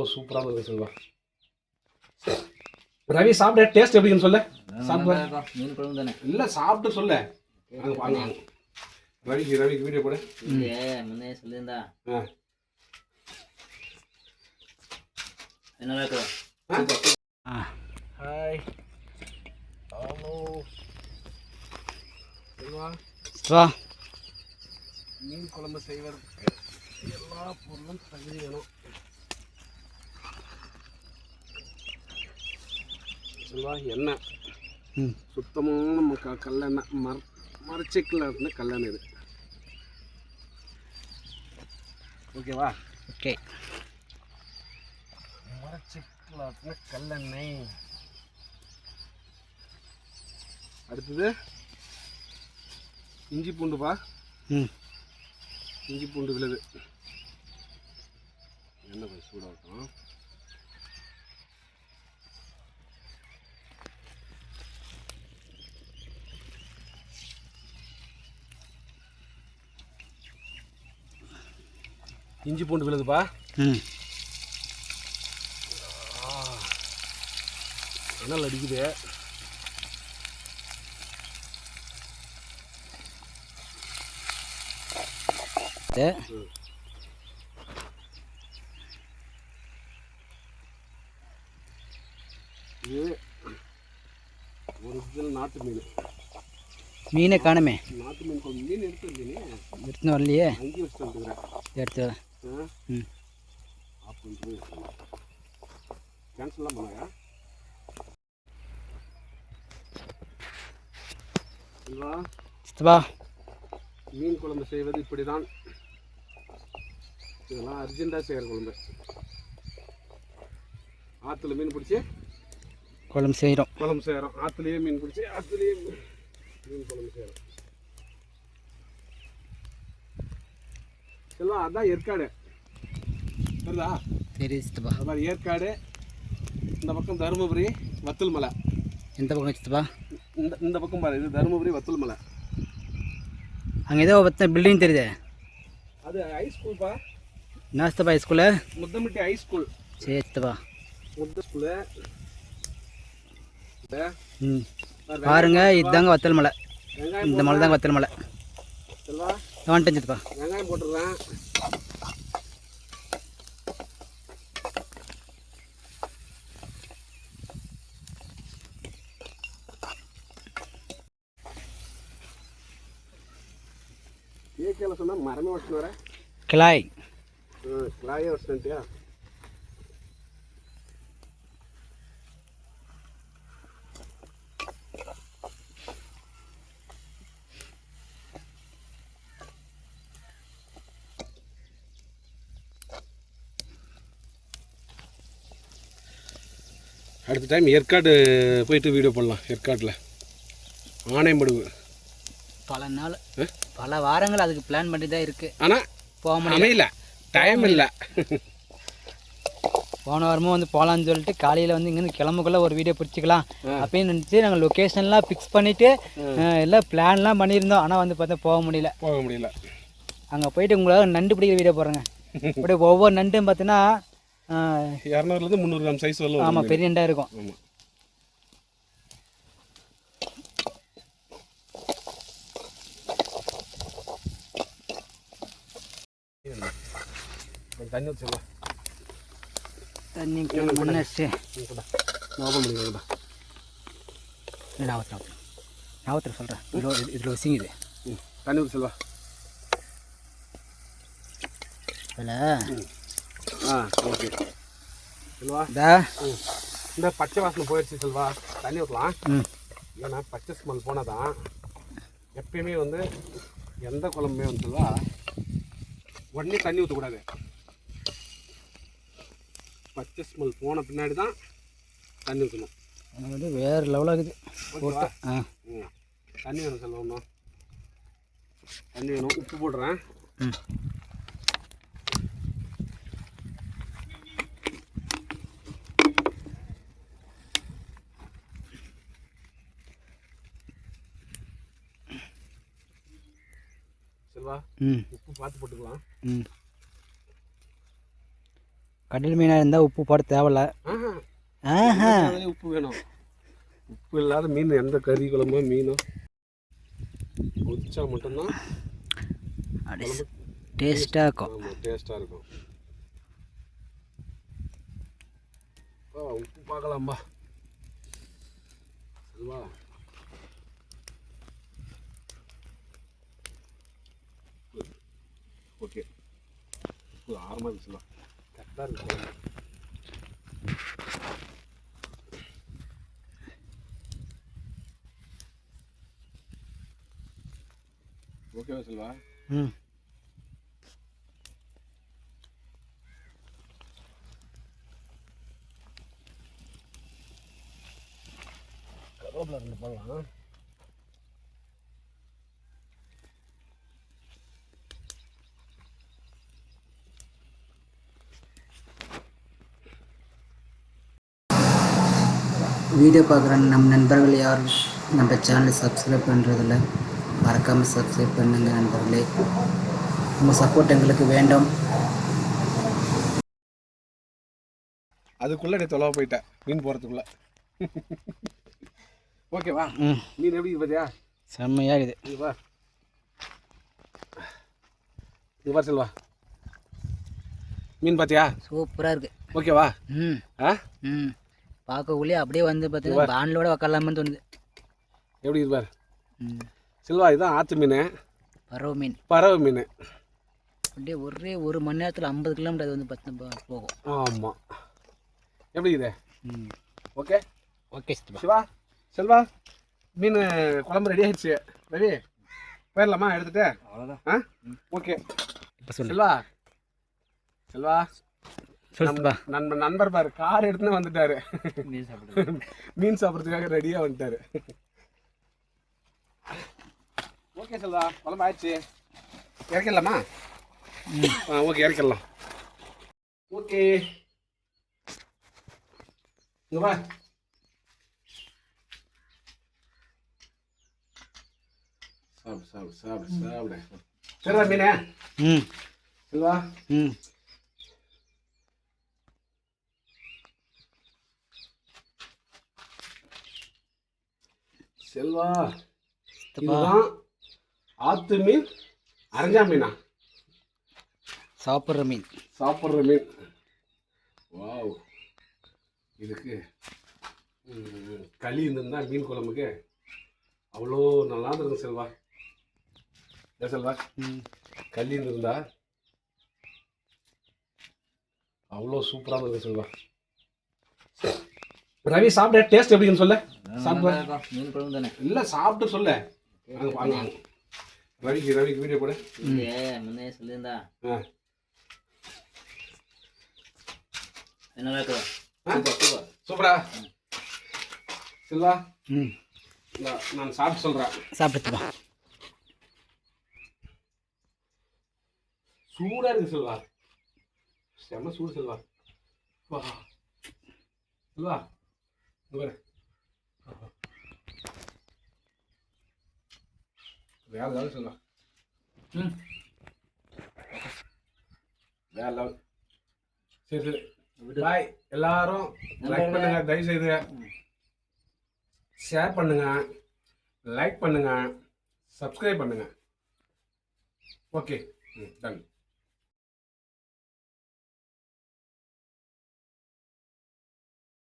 அவ்வளோ சூப்பராக இருக்குது செல்வா ரவி சாப்பிட டேஸ்ட் எப்படின்னு சொல்ல. சாப்பிடு மீன் குழம்பு தானே? இல்லை சாப்பிட்டு சொல்ல. ரவிக்கு ரவிக்கு வீடியோ போடு. இல்லையே முன்னே சொல்லியிருந்தா. என்ன இருக்கு ஹாய் ஹலோ செல்வா வா மீன் குழம்பு செய்வதற்கு எல்லா பொருளும் தகுதி வேணும் செல்வா எண்ணெய். சுத்தமான நம்ம க கல்லெண்ணெய் மர மரச்சிக்கில் இருந்த கல்லெண்ணெய் இது. ஓகேவா? ஓகே. மரச்சிக்கில் இருந்த கல்லெண்ணெய். அடுத்தது இஞ்சி பூண்டுப்பா ம். இஞ்சி பூண்டு விழுது. எண்ணெய் கொஞ்சம் சூடாகட்டும். இஞ்சி பூண்டு விழுதுப்பா. ம் அனல் அடிக்குது. இது ஒரிஜினல் நாட்டு மீன். மீனே காணுமே. நாட்டு மீன் மீன் எடுத்துன்னு வரலையே? எடுத்து ஆ ம் ஆஃப் பண்ணிட்டு கேன்சல்லாம் பண்ணாயா? மீன் குழம்பு செய்வது இப்படி தான் இதெல்லாம் அர்ஜென்ட்டாக செய்கிற குழம்பு. ஆற்றுல மீன் பிடிச்சி குழம்பு செய்கிறோம் குழம்பு செய்கிறோம் ஆற்றுலேயே மீன் பிடிச்சி ஆற்றுலேயே மீன் குழம்பு செய்கிறோம் செல்வா அதான் ஏற்காடு. சரிதா? சரி சித்தப்பா. ஏற்காடு இந்த பக்கம் தருமபுரி வத்தல் மலை. எந்த பக்கம் சித்தப்பா? இந்த இந்த பக்கம் பாரு இது தருமபுரி வத்தல் மலை. அங்கே ஏதோ பற்ற பில்டிங் தெரியுதே. அது ஹை ஸ்கூல்ப்பா என்ன சித்தப்பா ஸ்கூலு முத்தமிட்டி ஹை ஸ்கூல் சரி சித்தப்பா. முத்த ஸ்கூலு ம். பாருங்க இதுதாங்க வத்தல் மலை. இந்த மலை தாங்க வத்தல் மலை. செல்வா. வந்துட்டேன் சித்தப்பா வெங்காயம் போட்டுடுறேன் கேட்கல சொன்னால் மரமே வச்சுட்டு வரேன் கிளாய். கிளாயே வச்சுட்டியா அடுத்த டைம் ஏற்காடு போயிட்டு வீடியோ போடலாம் ஏற்காட்டில். ஆனைமடுவு பல நாள் பல வாரங்கள் அதுக்கு பிளான் பண்ணி தான் இருக்குது ஆனால் போக முடியல. டைம் இல்லை. போன வாரமும் வந்து போகலான்னு சொல்லிட்டு காலையில் வந்து இங்கேருந்து கிளம்புக்குள்ள ஒரு வீடியோ பிடிச்சிக்கலாம் அப்படின்னு நினச்சி நாங்கள் லொக்கேஷன்லாம் ஃபிக்ஸ் பண்ணிவிட்டு எல்லாம் பிளான்லாம் பண்ணியிருந்தோம். ஆனால் வந்து பார்த்தா போக முடியல. போக முடியல. அங்கே போயிட்டு உங்களால் நண்டு பிடிக்கிற வீடியோ போடுறேங்க. அப்படியே ஒவ்வொரு நண்டும் பார்த்தீங்கன்னா இரநூறுலேருந்து முந்நூறு கிராம் சைஸ் வரலாம் ஆமாம் பெரிய நண்டாக இருக்கும். ஆமாம் தண்ணி வச்சுக்கலாம் தண்ணி முன்னே ஓப்பன் பண்ணிக்கோங்கடா நான் ஒருத்தர் நான் ஒருத்தர் சொல்கிறேன் இதில் இதில் வசிங்குது ம். தண்ணி ஊற்றி செல்வா. அதில் ஓகே. செல்வா? இந்த? பச்சை வாசனை போயிடுச்சு செல்வா. தண்ணி ஊற்றலாம் ஏன்னா பச்சை ஸ்மெல் போனால் தான் எப்பயுமே வந்து எந்த குழம்புமே வந்து செல்வா உடனே தண்ணி ஊற்றக்கூடாது பச்சை ஸ்மெல் போன பின்னாடி தான் தண்ணி ஊற்றணும் எனக்கு வந்து வேறு லெவலாகுது ஓகேவா? ஆ. தண்ணி வேணும் செல்வா இன்னும். தண்ணி வேணும். உப்பு போடுறேன். செல்வா உப்பு பார்த்து போட்டுக்கலாம். ம். கடல் மீனாக இருந்தால் உப்பு போட தேவையில்ல. ஆஹா. உப்பு வேணும். உப்பு இல்லாத மீன் எந்த கறி குழம்போ மீனோ? பொரிச்சா மட்டும்தான் டேஸ்ட்டாக இருக்கும். டேஸ்ட்டாக இருக்கும். உப்பு பார்க்கலாம்பா. செல்வா ஓகே. ஆரமாக இருந்துச்சுலாம் கரெக்டாக இருக்கு. ஓகேவா செல்வா? ம். கருவேப்பிலை ரெண்டு போடலாம். வீடியோ பார்க்குற நம் நண்பர்கள் யாரும் நம்ம சேனலை சப்ஸ்கிரைப் பண்ணுறதில்ல மறக்காமல் சப்ஸ்கிரைப் பண்ணுங்கள் நண்பர்களே. உங்கள் சப்போர்ட் எங்களுக்கு வேண்டும். அதுக்குள்ளே நீ தொலைவா போயிட்டேன். மீன் போகிறதுக்குள்ள ஓகேவா ம். மீன் எப்படி பார்த்தியா செம்மையாக இது இது வா. இது வா செல்வா. மீன் பார்த்தியா சூப்பராக இருக்குது ஓகேவா ம். ஆ? ம். பார்க்கக்குள்ளே அப்படியே வந்து பார்த்தீங்கன்னா பாண்டிலோட உக்காரலாமான்னு தோணுது. எப்படி இது பாரு ம். செல்வா இதுதான் ஆற்று மீன். பறவை மீன். பறவை மீன். அப்படியே ஒரே ஒரு மணி நேரத்தில் ஐம்பது கிலோமீட்டர் அது வந்து பத்து போ- போகும். ஆமாம் எப்படி இது? ம். ஓகே? ஓகே சிவா செல்வா மீன் குழம்பு ரெடி ஆயிடுச்சு. ரெடி போயிடலாமா? எடுத்துட்டு? அவ்வளோதான் ஆ? ஓகே. இப்போ செல்வா. செல்வா. நம்ம நண்பர் பாரு கார் எடுத்துன்னு வந்துட்டாரு. மீன் சாப்பிட்றதுக்காக ரெடியாக வந்துட்டாரு. ஓகே செல்வா குழம்பு ஆயிடுச்சு. இறக்கிடலாமா? ஆ ஓகே இறக்கிடலாம். ஓகே இங்க வா. சாப்பிடு சாப்பிடு சாப்பிடு சாப்பிடு. சரிடா மீனே. ம். செல்வா. ம். செல்வா இதுதான் ஆத்து மீன் அரைஞ்சா மீனா? சாப்பிட்ற மீன். சாப்பிட்ற மீன். வாவ். இதுக்கு களி இருந்திருந்தா மீன் குழம்புக்கு அவ்வளோ நல்லா இருக்கும் செல்வா. ஏன் செல்வா களி இருந்திருந்தா அவ்வளோ சூப்பராக இருக்கும் செல்வா. ரவி சாப்பிட டேஸ்ட் எப்படின்னு சொல்ல. சாப்பிட்டு இல்லை சாப்பிட்டு சொல்ல. ரவிக்கு ரவிக்கு வீடியோ போடு. முன்னே சொல்லியிருந்தா. நல்லா இருக்குதா? சூப்பர் செல்வா ம். நான் சாப்பிட்டு சொல்கிறேன் சாப்பிடுப்பா சூடாக இருக்கு செல்வா. செம்ம சூடு செல்வா. வா. செல்வா இங்க வேற லெவல் செல்வா ம். வேற லெவல் சரி சரி. பாய் எல்லாரும் லைக் பண்ணுங்க தயவு செய்து ஷேர் பண்ணுங்க லைக் பண்ணுங்க சப்ஸ்கிரைப் பண்ணுங்க. ஓகே ம் டன்